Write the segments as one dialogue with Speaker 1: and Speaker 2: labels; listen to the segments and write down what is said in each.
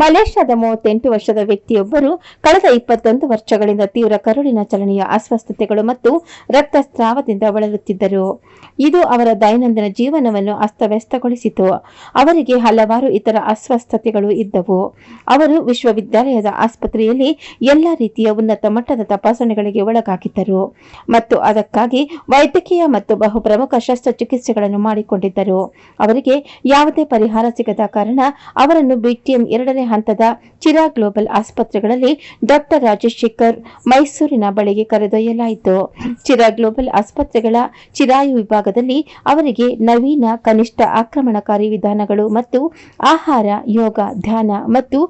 Speaker 1: ಮಲೇಷ್ಯಾದ ಮೂವತ್ತೆಂಟು ವರ್ಷದ ವ್ಯಕ್ತಿಯೊಬ್ಬರು ಕಳೆದ ಇಪ್ಪತ್ತೊಂದು ವರ್ಷಗಳಿಂದ ತೀವ್ರ ಕರುಳಿನ ಚಲನೆಯ ಅಸ್ವಸ್ಥತೆಗಳು ಮತ್ತು ರಕ್ತಸ್ರಾವದಿಂದ ಬಳಲುತ್ತಿದ್ದರು. ಇದು ಅವರ ದೈನಂದಿನ ಜೀವನವನ್ನು ಅಸ್ತವ್ಯಸ್ತಗೊಳಿಸಿತು. ಅವರಿಗೆ ಹಲವಾರು ಇತರ ಅಸ್ವಸ್ಥತೆಗಳು ಇದ್ದವು. ಅವರು ವಿಶ್ವವಿದ್ಯಾಲಯದ ಆಸ್ಪತ್ರೆಯಲ್ಲಿ ಎಲ್ಲ ರೀತಿಯ ಉನ್ನತ ಮಟ್ಟದ ತಪಾಸಣೆಗಳಿಗೆ ಒಳಗಾಗಿದ್ದರು ಮತ್ತು ಅದಕ್ಕಾಗಿ ವೈದ್ಯಕೀಯ ಮತ್ತು ಬಹುಪ್ರಮುಖ ಶಸ್ತ್ರಚಿಕಿತ್ಸೆಗಳನ್ನು ಮಾಡಿಕೊಂಡಿದ್ದರು. ಅವರಿಗೆ ಯಾವುದೇ ಪರಿಹಾರ ಸಿಗದ ಕಾರಣ ಅವರನ್ನು ಬಿಟಿಎಂ ಎರಡನೇ ಹಂತದ ಚಿರಾ ಗ್ಲೋಬಲ್ ಆಸ್ಪತ್ರೆಗಳಲ್ಲಿ ಡಾಕ್ಟರ್ ರಾಜಶೇಖರ್ ಶೇಖರ್ ಮೈಸೂರಿನ ಬಳಿಗೆ ಕರೆದೊಯ್ಯಲಾಯಿತು. ಚಿರಾ ಗ್ಲೋಬಲ್ ಆಸ್ಪತ್ರೆಗಳ ಚಿರಾಯು ವಿಭಾಗದಲ್ಲಿ ಅವರಿಗೆ ನವೀನ ಕನಿಷ್ಠ ಆಕ್ರಮಣಕಾರಿ ವಿಧಾನಗಳು ಮತ್ತು ಆಹಾರ, ಯೋಗ, ಧ್ಯಾನ ಮತ್ತು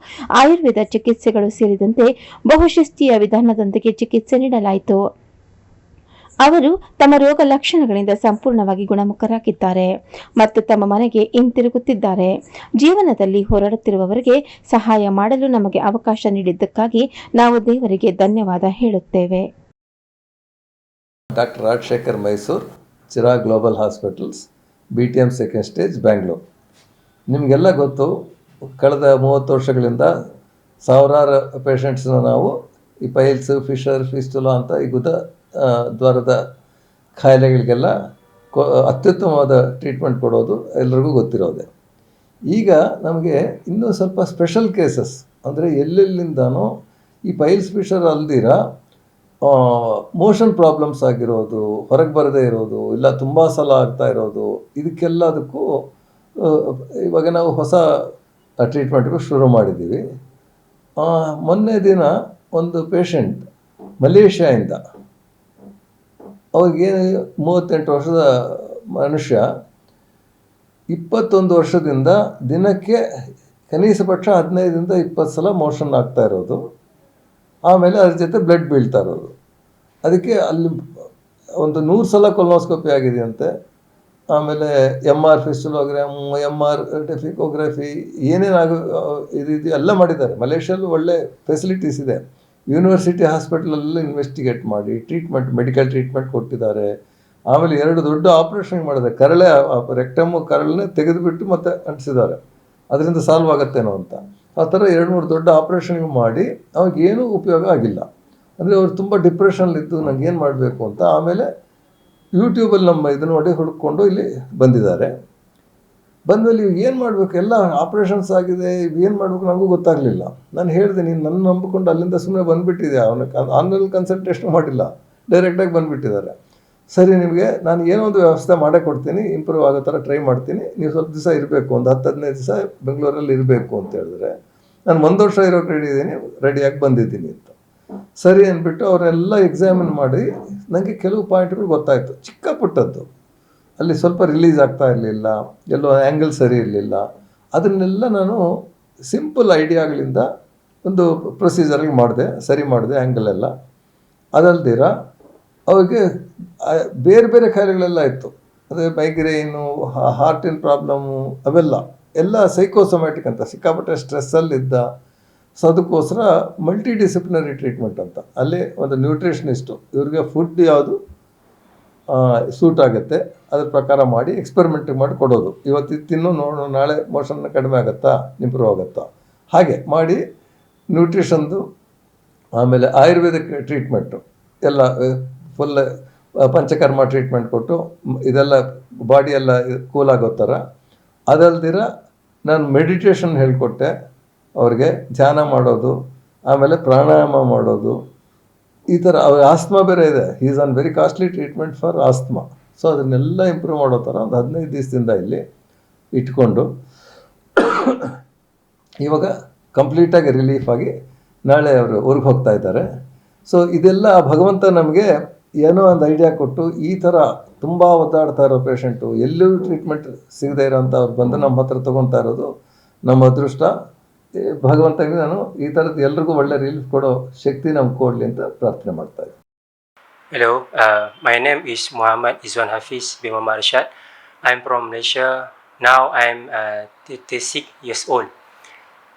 Speaker 1: ಆಯುರ್ವೇದ ಚಿಕಿತ್ಸೆಗಳು ಸೇರಿದಂತೆ ಬಹುಶಿಸ್ತೀಯ ವಿಧಾನದೊಂದಿಗೆ ಚಿಕಿತ್ಸೆ ನೀಡಲಾಯಿತು. ಅವರು ತಮ್ಮ ರೋಗ ಲಕ್ಷಣಗಳಿಂದ ಸಂಪೂರ್ಣವಾಗಿ ಗುಣಮುಖರಾಗಿದ್ದಾರೆ ಮತ್ತು ತಮ್ಮ ಮನೆಗೆ ಹಿಂತಿರುಗುತ್ತಿದ್ದಾರೆ. ಜೀವನದಲ್ಲಿ ಹೋರಾಡುತ್ತಿರುವವರಿಗೆ ಸಹಾಯ ಮಾಡಲು ನಮಗೆ ಅವಕಾಶ ನೀಡಿದ್ದಕ್ಕಾಗಿ ನಾವು ದೇವರಿಗೆ ಧನ್ಯವಾದ ಹೇಳುತ್ತೇವೆ.
Speaker 2: Doctor Rajashekhar Mysuru, Chira global hospitals B T M second stage Bangalore ನಿಮಗೆಲ್ಲ ಗೊತ್ತು, ಕಳೆದ ಮೂವತ್ತು ವರ್ಷಗಳಿಂದ ಸಾವಿರಾರು ಪೇಷಂಟ್ಸ್ನ ನಾವು ಈ ಪೈಲ್ಸ್ ಫಿಶರ್ ಫಿಸ್ಟುಲಾ ಅಂತ ಈ ಗುದ ದ್ವಾರದ ಖಾಯಿಲೆಗಳಿಗೆಲ್ಲ ಕೊ, ಅತ್ಯುತ್ತಮವಾದ ಟ್ರೀಟ್ಮೆಂಟ್ ಕೊಡೋದು ಎಲ್ರಿಗೂ ಗೊತ್ತಿರೋದೆ. ಈಗ ನಮಗೆ ಇನ್ನೂ ಸ್ವಲ್ಪ ಸ್ಪೆಷಲ್ ಕೇಸಸ್ ಅಂದರೆ ಎಲ್ಲೆಲ್ಲಿಂದನೋ ಈ ಪೈಲ್ಸ್ ಫಿಶರ್ ಅಲ್ದಿರ ಮೋಷನ್ ಪ್ರಾಬ್ಲಮ್ಸ್ ಆಗಿರೋದು, ಹೊರಗೆ ಬರದೇ ಇರೋದು, ಇಲ್ಲ ತುಂಬ ಸಲ ಆಗ್ತಾ ಇರೋದು, ಇದಕ್ಕೆಲ್ಲದಕ್ಕೂ ಇವಾಗ ನಾವು ಹೊಸ ಟ್ರೀಟ್ಮೆಂಟ್ಗೂ ಶುರು ಮಾಡಿದ್ದೀವಿ. ಮೊನ್ನೆ ದಿನ ಒಂದು ಪೇಷಂಟ್ ಮಲೇಷ್ಯಾಯಿಂದ ಅವ್ರಿಗೆ ಮೂವತ್ತೆಂಟು ವರ್ಷದ ಮನುಷ್ಯ, ಇಪ್ಪತ್ತೊಂದು ವರ್ಷದಿಂದ ದಿನಕ್ಕೆ ಕನಿಷ್ಠ ಪಕ್ಷ ಹದಿನೈದರಿಂದ ಇಪ್ಪತ್ತು ಸಲ ಮೋಷನ್ ಆಗ್ತಾ ಇರೋದು. ಆಮೇಲೆ ಅದ್ರ ಜೊತೆ ಬ್ಲಡ್ ಬೀಳ್ತಾ ಇರೋದು. ಅದಕ್ಕೆ ಅಲ್ಲಿ ಒಂದು ನೂರು ಸಲ ಕೊಲೋಸ್ಕೋಪಿ ಆಗಿದೆಯಂತೆ. ಆಮೇಲೆ M R fistulogram M R defecography ಏನೇನಾಗ ಇದು ಇದೆಯೋ ಎಲ್ಲ ಮಾಡಿದ್ದಾರೆ. ಮಲೇಷ್ಯಲ್ಲೂ ಒಳ್ಳೆ ಫೆಸಿಲಿಟೀಸ್ ಇದೆ. ಯೂನಿವರ್ಸಿಟಿ ಹಾಸ್ಪಿಟಲಲ್ಲ ಇನ್ವೆಸ್ಟಿಗೇಟ್ ಮಾಡಿ ಟ್ರೀಟ್ಮೆಂಟ್ ಮೆಡಿಕಲ್ ಟ್ರೀಟ್ಮೆಂಟ್ ಕೊಟ್ಟಿದ್ದಾರೆ. ಆಮೇಲೆ ಎರಡು ದೊಡ್ಡ ಆಪ್ರೇಷನ್ ಮಾಡಿದೆ. ಕರಳೆ ರೆಕ್ಟಮು ಕರಳನ್ನೇ ತೆಗೆದುಬಿಟ್ಟು ಮತ್ತೆ ಅಂಟಿಸಿದ್ದಾರೆ. ಅದರಿಂದ ಸಾಲ್ವ್ ಆಗತ್ತೇನೋ ಅಂತ. ಆ ಥರ ಎರಡು ಮೂರು ದೊಡ್ಡ ಆಪ್ರೇಷನ್ ಮಾಡಿ ಅವಾಗೇನೂ ಉಪಯೋಗ ಆಗಿಲ್ಲ. ಅಂದರೆ ಅವ್ರು ತುಂಬ ಡಿಪ್ರೆಷನ್ಲಿದ್ದು ನಂಗೆ ಏನು ಮಾಡಬೇಕು ಅಂತ ಆಮೇಲೆ ಯೂಟ್ಯೂಬಲ್ಲಿ ನಮ್ಮ ಇದನ್ನು ನೋಡಿ ಹುಡುಕೊಂಡು ಇಲ್ಲಿ ಬಂದಿದ್ದಾರೆ. ಬಂದಮೇಲೆ ಇವಾಗ ಏನು ಮಾಡಬೇಕು? ಎಲ್ಲ ಆಪ್ರೇಷನ್ಸ್ ಆಗಿದೆ ಏನು ಮಾಡಬೇಕು ನನಗೂ ಗೊತ್ತಾಗಲಿಲ್ಲ. ನಾನು ಹೇಳಿದೆ, ನೀನು ನನ್ನ ನಂಬಿಕೊಂಡು ಅಲ್ಲಿಂದ ಸುಮ್ಮನೆ ಬಂದುಬಿಟ್ಟಿದೆ ಅವನ ಆನ್ಲೈನ್ ಕನ್ಸಲ್ಟೇಷನ್ ಮಾಡಿಲ್ಲ. ಡೈರೆಕ್ಟಾಗಿ ಬಂದುಬಿಟ್ಟಿದ್ದಾರೆ. ಸರಿ, ನಿಮಗೆ ನಾನು ಏನೋ ಒಂದು ವ್ಯವಸ್ಥೆ ಮಾಡೇ ಕೊಡ್ತೀನಿ ಇಂಪ್ರೂವ್ ಆಗೋ ಥರ ಟ್ರೈ ಮಾಡ್ತೀನಿ. ನೀವು ಸ್ವಲ್ಪ ದಿವಸ ಇರಬೇಕು, ಒಂದು ಹತ್ತು ಹದಿನೈದು ದಿವಸ ಬೆಂಗಳೂರಲ್ಲಿ ಇರಬೇಕು ಅಂತ ಹೇಳಿದ್ರೆ, ನಾನು ಒಂದು ವರ್ಷ ಇರೋಕ್ಕೆ ರೆಡಿ ಇದ್ದೀನಿ ರೆಡಿಯಾಗಿ ಬಂದಿದ್ದೀನಿ ಅಂತ. ಸರಿ ಅಂದ್ಬಿಟ್ಟು ಅವರೆಲ್ಲ ಎಕ್ಸಾಮಿನ್ ಮಾಡಿ ನನಗೆ ಕೆಲವು ಪಾಯಿಂಟ್ಗಳು ಗೊತ್ತಾಯಿತು. ಚಿಕ್ಕ ಪುಟ್ಟದ್ದು ಅಲ್ಲಿ ಸ್ವಲ್ಪ ರಿಲೀಸ್ ಆಗ್ತಾ ಇರಲಿಲ್ಲ, ಎಲ್ಲೋ ಆ್ಯಂಗಲ್ ಸರಿ ಇರಲಿಲ್ಲ. ಅದನ್ನೆಲ್ಲ ನಾನು ಸಿಂಪಲ್ ಐಡಿಯಾಗಳಿಂದ ಒಂದು ಪ್ರೊಸೀಜರಲ್ಲಿ ಮಾಡಿದೆ, ಸರಿ ಮಾಡಿದೆ ಆ್ಯಂಗಲ್ ಎಲ್ಲ. ಅದಲ್ದಿರ ಅವ್ರಿಗೆ ಬೇರೆ ಬೇರೆ ಕಾಯಿಲೆಗಳೆಲ್ಲ ಇತ್ತು. ಅದೇ ಮೈಗ್ರೇನು ಹಾರ್ಟಿನ ಪ್ರಾಬ್ಲಮ್ಮು ಅವೆಲ್ಲ. ಎಲ್ಲ ಸೈಕೋಸೊಮ್ಯಾಟಿಕ್ ಅಂತ, ಸಿಕ್ಕಾಪಟ್ಟೆ ಸ್ಟ್ರೆಸ್ಸಲ್ಲಿದ್ದ ಸೊ ಅದಕ್ಕೋಸ್ಕರ ಮಲ್ಟಿ ಡಿಸಿಪ್ಲಿನರಿ ಟ್ರೀಟ್ಮೆಂಟ್ ಅಂತ. ಅಲ್ಲಿ ಒಂದು ನ್ಯೂಟ್ರಿಷನಿಸ್ಟು ಇವ್ರಿಗೆ ಫುಡ್ ಯಾವುದು? ಸೂಟ್ ಆಗುತ್ತೆ. ಅದ್ರ ಪ್ರಕಾರ ಮಾಡಿ ಎಕ್ಸ್ಪೆರಿಮೆಂಟ್ ಮಾಡಿ ಕೊಡೋದು. ಇವತ್ತು ತಿನ್ನು, ನೋಡು, ನಾಳೆ ಮೋಷನ್ ಕಡಿಮೆ ಆಗುತ್ತಾ ಇಂಪ್ರೂವ್ ಆಗುತ್ತಾ. ಹಾಗೆ ಮಾಡಿ ನ್ಯೂಟ್ರಿಷನ್ದು ಆಮೇಲೆ ಆಯುರ್ವೇದಿಕ್ ಟ್ರೀಟ್ಮೆಂಟು ಎಲ್ಲ ಫುಲ್ ಪಂಚಕರ್ಮ ಟ್ರೀಟ್ಮೆಂಟ್ ಕೊಟ್ಟು ಇದೆಲ್ಲ ಬಾಡಿಯೆಲ್ಲ ಕೂಲ್ ಆಗೋ ಥರ. ಅದಲ್ದಿರ ನಾನು ಮೆಡಿಟೇಷನ್ ಹೇಳಿಕೊಟ್ಟೆ. ಅವ್ರಿಗೆ ಧ್ಯಾನ ಮಾಡೋದು, ಆಮೇಲೆ ಪ್ರಾಣಾಯಾಮ ಮಾಡೋದು. ಈ ಥರ ಅವ್ರ ಆಸ್ಮಾ ಬೇರೆ ಇದೆ. Is an very costly treatment for asthma so ಅದನ್ನೆಲ್ಲ ಇಂಪ್ರೂವ್ ಮಾಡೋ ಥರ ಒಂದು ಹದಿನೈದು ದಿವಸದಿಂದ ಇಲ್ಲಿ ಇಟ್ಕೊಂಡು, ಇವಾಗ ಕಂಪ್ಲೀಟಾಗಿ ರಿಲೀಫ್ ಆಗಿ ನಾಳೆ ಅವರು ಊರಿಗೆ ಹೋಗ್ತಾ ಇದ್ದಾರೆ. ಸೊ ಇದೆಲ್ಲ ಭಗವಂತ ನಮಗೆ ಏನೋ ಒಂದು ಐಡಿಯಾ ಕೊಟ್ಟು ಈ ಥರ ತುಂಬ ಒದ್ದಾಡ್ತಾ ಇರೋ ಪೇಷಂಟು ಎಲ್ಲೂ ಟ್ರೀಟ್ಮೆಂಟ್ ಸಿಗದೇ ಇರೋಂಥವ್ರು ಬಂದು ನಮ್ಮ ಹತ್ರ ತೊಗೊತಾ ಇರೋದು ನಮ್ಮ ಅದೃಷ್ಟ. ಭಗವಂತನಿಗೆ ನಾನು ಈ ಥರದ್ದು ಎಲ್ರಿಗೂ ಒಳ್ಳೆ ರಿಲೀಫ್ ಕೊಡೋ ಶಕ್ತಿ ನಮ್ಗೆ ಕೊಡಲಿ ಅಂತ ಪ್ರಾರ್ಥನೆ ಮಾಡ್ತಾ ಇದ್ದೀನಿ
Speaker 3: Hello, uh, my name is Muhammad Izwan Hafiz bin Muhammad Rashad. I'm from Malaysia. Now I'm uh, 36 years old.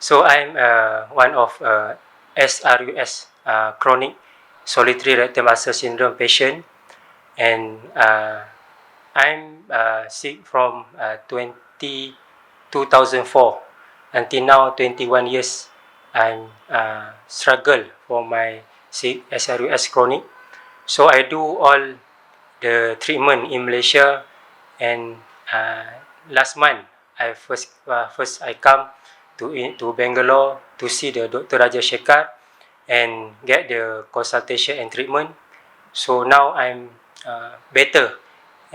Speaker 3: So I'm uh, one of uh, SRUS, uh, chronic solitary rectal ulcer syndrome patient, and uh, I'm uh, sick from uh, 20, 2004. Until now 21 years I'm uh, struggle for my SRUS chronic. So I do all the treatment in Malaysia and uh, last month I first uh, first I come to to Bangalore to see the Dr. Raja Shekhar and get the consultation and treatment. So now I'm uh, better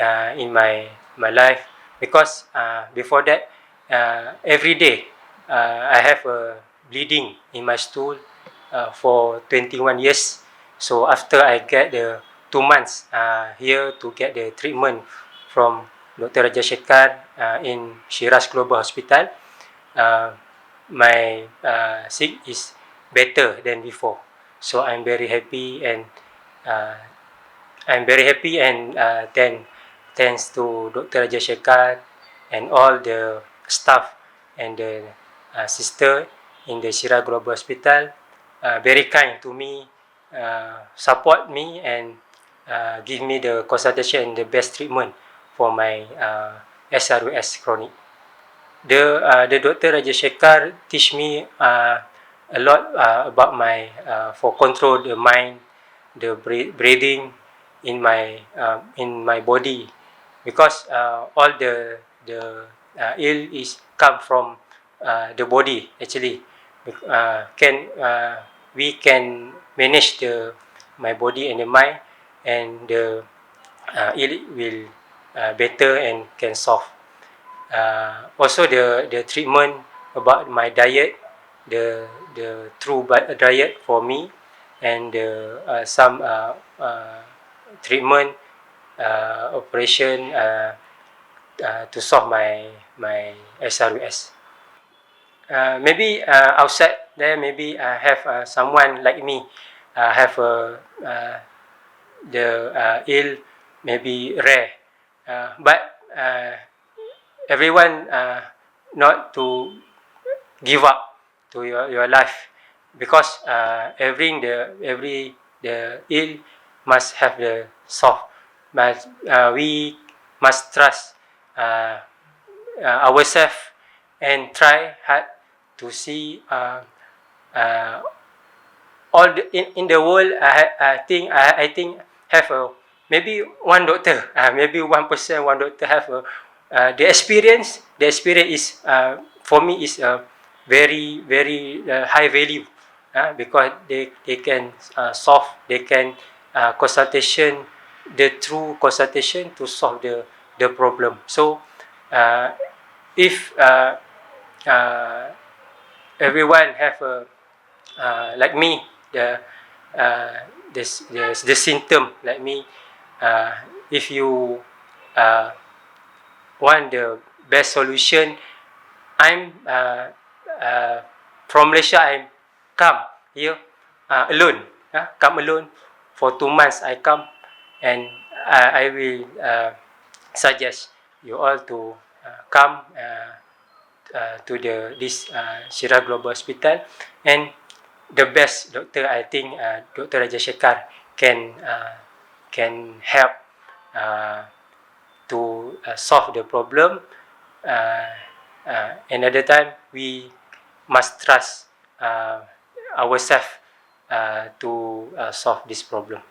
Speaker 3: uh, in my my life because uh, before that uh, every day uh, I have a bleeding in my stool uh, for 21 years. So after I get the two months uh, here to get the treatment from Dr. Raja Shekhar uh, in Shiraz Global Hospital, uh, my uh, sick is better than before. So I'm very happy and uh, I'm very happy and uh, then thanks to Dr. Raja Shekhar and all the staff and the uh, sister in the Shira Global Hospital uh, very kind to me, uh, support me and uh, give me the consultation and the best treatment for my uh, SRUS chronic. The uh, the Dr. Raja Shekhar teach me uh, a lot uh, about my uh, for control the mind, the bre- breathing in my uh, in my body because uh, all the the uh, ill is come from uh, the body actually uh, can uh, we can manage the my body and the mind and the uh, ill will uh, better and can solve uh, also the the treatment about my diet the the true diet for me and the uh, some uh, uh, treatment uh, operation uh, uh, to solve my my SRUS. Uh, maybe uh, outside there, maybe I have uh, someone like me uh, have a uh, the uh, ill, maybe rare, uh, but uh, everyone uh, not to give up to your, your life because uh, every the every the ill must have the soft but uh, we must trust uh, uh, ourselves and try hard to see uh, uh, all the, in, in the world I, I think I, I think have a maybe one doctor uh, maybe one person one doctor have a uh, the experience the experience is uh, for me is a very very uh, high value uh, because they they can uh, solve they can uh, consultation the true consultation to solve the the problem. So uh, if uh, uh, everyone have a uh, like me the uh, the, the the symptom like me uh, if you uh, want the best solution I'm uh, uh, from Malaysia I come here uh, alone uh, come alone for two months I come and I, I will uh, suggest you all to uh, come uh, uh, to the this uh, Shira Global Hospital and the best doctor I think uh, Dr. Raja Shekhar can uh, can help uh, to uh, solve the problem uh, uh, another time we must trust uh, ourselves uh, to uh, solve this problem